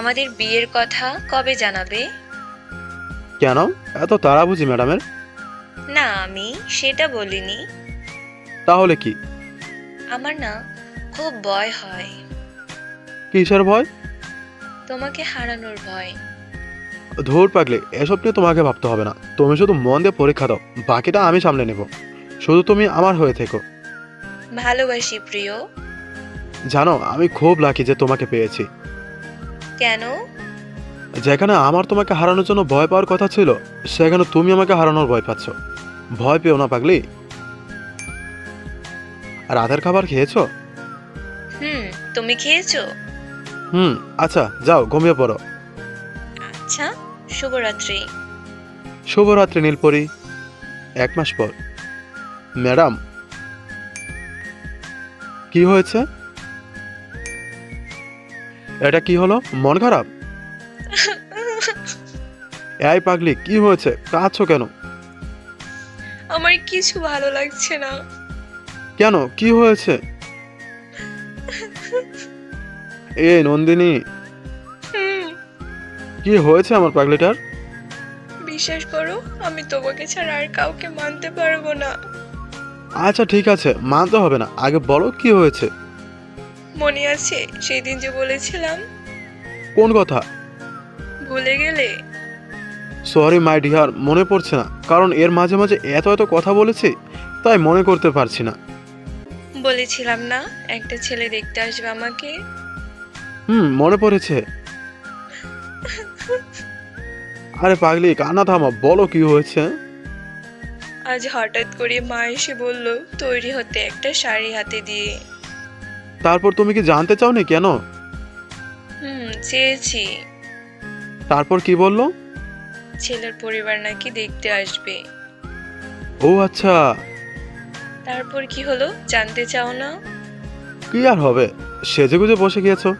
আমাদের বিয়ের কথা কবে জানাবে? কেন? এত তাড়া বুঝি ম্যাডামের? না আমি সেটা বলিনি। তাহলে কি? আমার না খুব ভয় হয়। কিসের ভয়? তোমাকে হারানোর ভয়। ধূর পাগলে এসব নিয়ে তোমাকে ভাবতে হবে না। তুমি শুধু মন দিয়ে পরীক্ষা দাও বাকিটা আমি সামলে নেব। শুধু তুমি আমার হয়ে থেকো। ভালোবাসি প্রিয়। জানো আমি খুব লাকি যে তোমাকে পেয়েছি। কেন? যেখানে আমার তোমাকে হারানোর জন্য ভয় পাওয়ার কথা ছিল সেখানে তুমি আমাকে হারানোর ভয় পাচ্ছ। ভয় পেও না পাগলি। রাতের খাবার খেয়েছো? হুম তুমি খেয়েছো? হুম আচ্ছা যাও ঘুমিয়ে পড়ো। আচ্ছা শুভরাত্রি। শুভরাত্রি নীলপরি। এক মাস পর। ম্যাডাম কি হয়েছে? এটা কি হলো? মন খারাপ? এই পাগলি কি হয়েছে? কাঁদছো কেন? আমার কিছু ভালো লাগছে না। কেন? কি হয়েছে? এ নন্দিনী। কি হয়েছে আমার পাগলিটার? বিশ্বাস করো আমি তোমাকে ছাড়া আর কাউকে মানতে পারব না। আচ্ছা ঠিক আছে মানতে হবে না। আগে বলো কি হয়েছে? মনে আছে? সেই দিন যে বলেছিলাম। কোন কথা? ভুলে গেলে? সরি মাই ডিয়ার মনে পড়ছে না। কারণ এর মাঝে মাঝে এত এত কথা বলেছি তাই মনে করতে পারছি না। বলেছিলাম না একটা ছেলে দেখতে আসবে আমাকে? হুম মনে পড়েছে। আরে পাগলি কান্না থামা বলো কি হয়েছে? আজ হঠাৎ করে মা এসে বলল তৈরি হতে একটা শাড়ি হাতে দিয়ে। তারপর তুমি কি জানতে চাও চাওনি কেন? হুম চেয়েছি। তারপর কি বলল? ছেলের পরিবার নাকি দেখতে আসবে। ও আচ্ছা। তারপর কি হলো? জানতে চাও না? কি আর হবে? সেজে গুজে বসে গিয়েছো।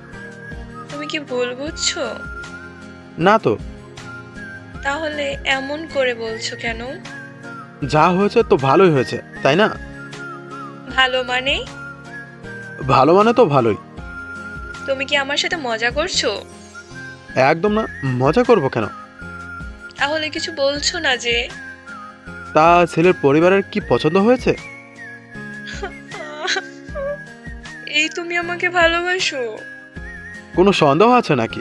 তুমি কি ভুল বুঝছ? না তো। তাহলে এমন করে বলছো কেন? যা হয়েছে তো ভালোই হয়েছে তাই না? ভালো মানে? ভালো মানে তো ভালোই। তুমি কি আমার সাথে মজা করছ? একদম না মজা করব কেন? তাহলে কিছু বলছো না যে। তা ছেলের পরিবারের কি পছন্দ হয়েছে? এই তুমি আমাকে ভালোবাসো। কোনো সন্দেহ আছে নাকি?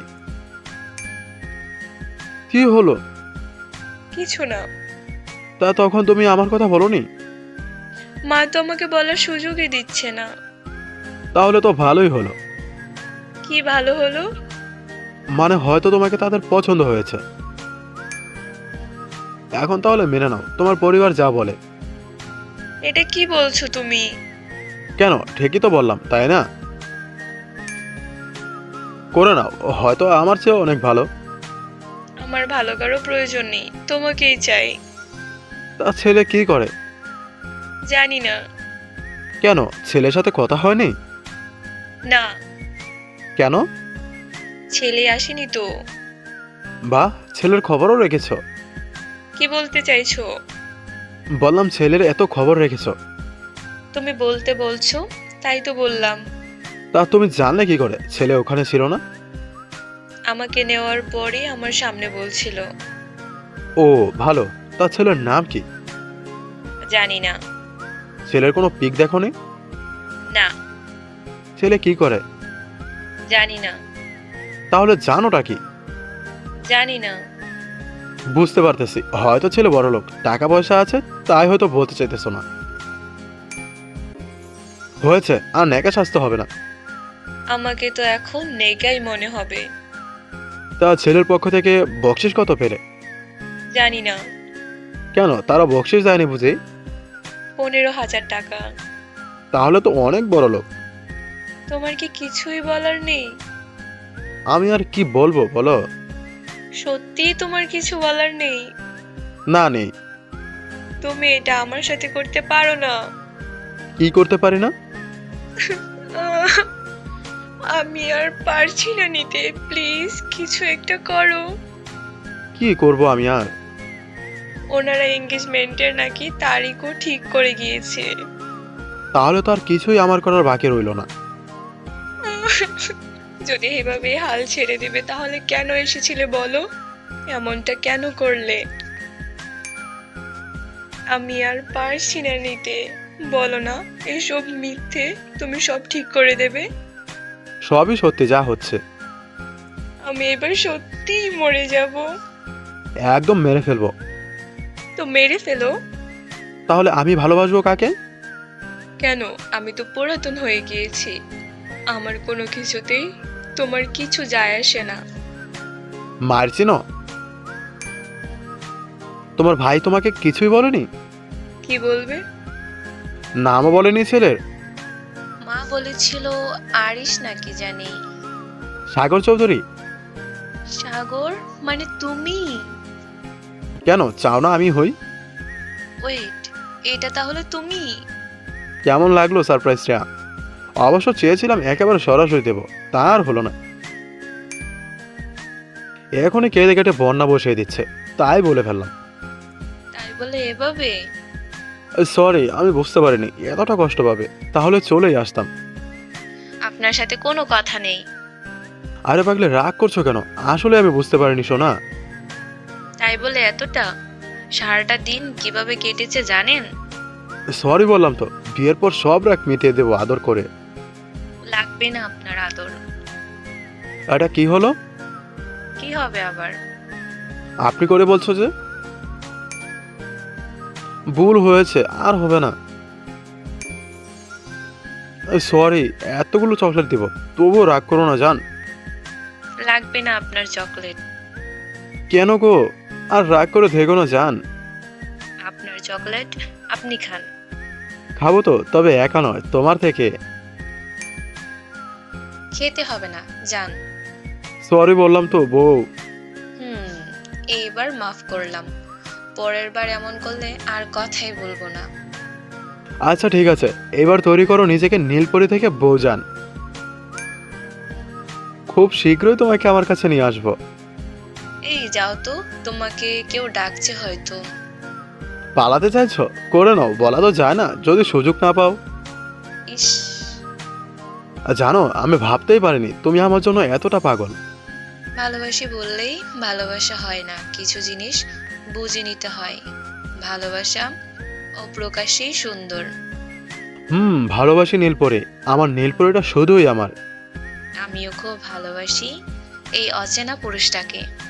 কি হলো? কিছু না। তা তখন তুমি আমার কথা বলনি? মা তো আমাকে বলার সুযোগই দিচ্ছে না। তাহলে তো ভালোই হলো। কি ভালো হলো? মানে হয়তো তোমাকে তাদের পছন্দ হয়েছে। এখন তাহলে মেনে নাও তোমার পরিবার যা বলে। এটা কি বলছো তুমি? কেন? ঠিকই তো বললাম তাই না? করে নাও হয়তো আমার চেয়ে অনেক ভালো। আমার ভালো কারও প্রয়োজন নেই তোমাকেই চাই। তা ছেলে কি করে? জানি না। কেন? ছেলের সাথে কথা হয়নি? না। কেন? ছেলে আসেনি তো। বা ছেলের খবরও রেখেছ। কি বলতে চাইছো? বললাম ছেলের এত খবর রেখেছ। তুমি বলতে বলছো তাই তো বললাম। তা তুমি জানলে কি করে? ছেলে ওখানে ছিল না? আমাকে নেওয়ার পরে আমার সামনে বলছিল। ও ভালো। তা ছেলের নাম কি? জানি না। ছেলের কোনো পিক দেখো নি না। ছেলে কি করে? জানি না। তাহলে জানোটা কি? জানি না। বুঝতে পারতেছি। হয়তো ছেলে বড় লোক। টাকা পয়সা আছে তাই হয়তো বলতে চাইতেছো না। হয়েছে আর নেকা সাজতে হবে না। আমাকে তো এখন নেগাই মনে হবে। তা ছেলের পক্ষ থেকে বকশিস কত পেলে? জানি না। কেন? তারা বকশিস দেয়নি বুঝি? পনেরো হাজার টাকা। তাহলে তো অনেক বড় লোক। তোমার কি কিছুই বলার নেই? আমি আর কি বলব বলো? সত্যি তোমার কিছু বলার নেই? না নেই। তুমি এটা আমার সাথে করতে পারো না। কি করতে পারি না? আমি আর পারছি না নিতে। প্লিজ কিছু একটা করো। কি করব আমি আর? ওনারা এঙ্গেজমেন্টের নাকি তারিখও ঠিক করে গিয়েছে। তাহলে তো আর কিছুই আমার করার বাকি রইল না। যদি এভাবে হাল ছেড়ে দিবে তাহলে কেন এসেছিলে বলো? এমনটা কেন করলে? আমি আর পারছি না নিতে। বলো না এসব মিথ্যে তুমি সব ঠিক করে দেবে? সবই সত্যি যা হচ্ছে। আমি এবার সত্যিই মরে যাব। একদম মেরে ফেলব। তো মেরে ফেলো। তাহলে আমি ভালোবাসবো কাকে? কেন? আমি তো পুরাতন হয়ে গিয়েছি। আমার কোনো কিছুতেই তোমার কিছু যায় আসে না। মারছি না তোমার ভাই তোমাকে কিছুই বলেনি? কি বলবে? নামও বলেনি ছেলের? মা বলেছিল আরিস নাকি জানি। সাগর চৌধুরী? সাগর? মানে তুমি? কেন চাও না আমি হই? ওয়েট এটা তাহলে তুমি? কেমন লাগল সারপ্রাইজটা? অবশ্য চেয়েছিলাম একেবারে সরাসরি দেব তার হলো না। এখনই কেটে কেটে বন্যা বসিয়ে দিচ্ছে তাই বলে ফেললাম। তাই বলে এভাবে? সরি আমি বুঝতে পারিনি এতটা কষ্ট পাবে তাহলে চলেই আসতাম। আপনার সাথে কোনো কথা নেই। আরে পাগলে রাগ করছ কেন? আসলে আমি বুঝতে পারিনি শোনা তাই বলে এতটা? সারাটা দিন কীভাবে কেটেছে জানেন? সরি বললাম তো বিয়ের পর সব রাগ মিটিয়ে দেবো আদর করে। লাগবে না আপনার আদর। এটা কি হলো? কি হবে আবার? আপনি করে বলছো যে? ভুল হয়েছে আর হবে না। সরি এতগুলো চকলেট দিব তবুও রাগ করো না জান। লাগবে না আপনার চকলেট। কেন গো? আর রাগ করে ধেগো না জান। আপনার চকলেট আপনি খান। খাব তো তবে একা নয় তোমার থেকে। খেতে হবে না যান। সরি বললাম তো বউ। হুম এইবার মাফ করলাম। পরের বার এমন করলে আর কথাই বলব না। আচ্ছা ঠিক আছে। এবার তৈরি করো নিজেকে নীলপরি থেকে বউ যান। খুব শীঘ্রই তোমাকে আমার কাছে নিয়ে আসব। এই যাও তো তোমাকে কেউ ডাকছে হয়তো। পালাতে চাইছো? করে নাও বলা তো যায় না যদি সুযোগ না পাও। ইস। জানো আমি ভাবতেই পারিনি তুমি আমার জন্য এতটা পাগল। ভালোবাসি বললেই ভালোবাসা হয় না কিছু জিনিস বুঝে নিতে হয়। ভালোবাসা অপ্রকাশেই সুন্দর। হুম ভালোবাসি নীলপরি আমার নীলপরিটা শুধুই আমার। আমিও খুব ভালোবাসি এই অচেনা পুরুষটাকে।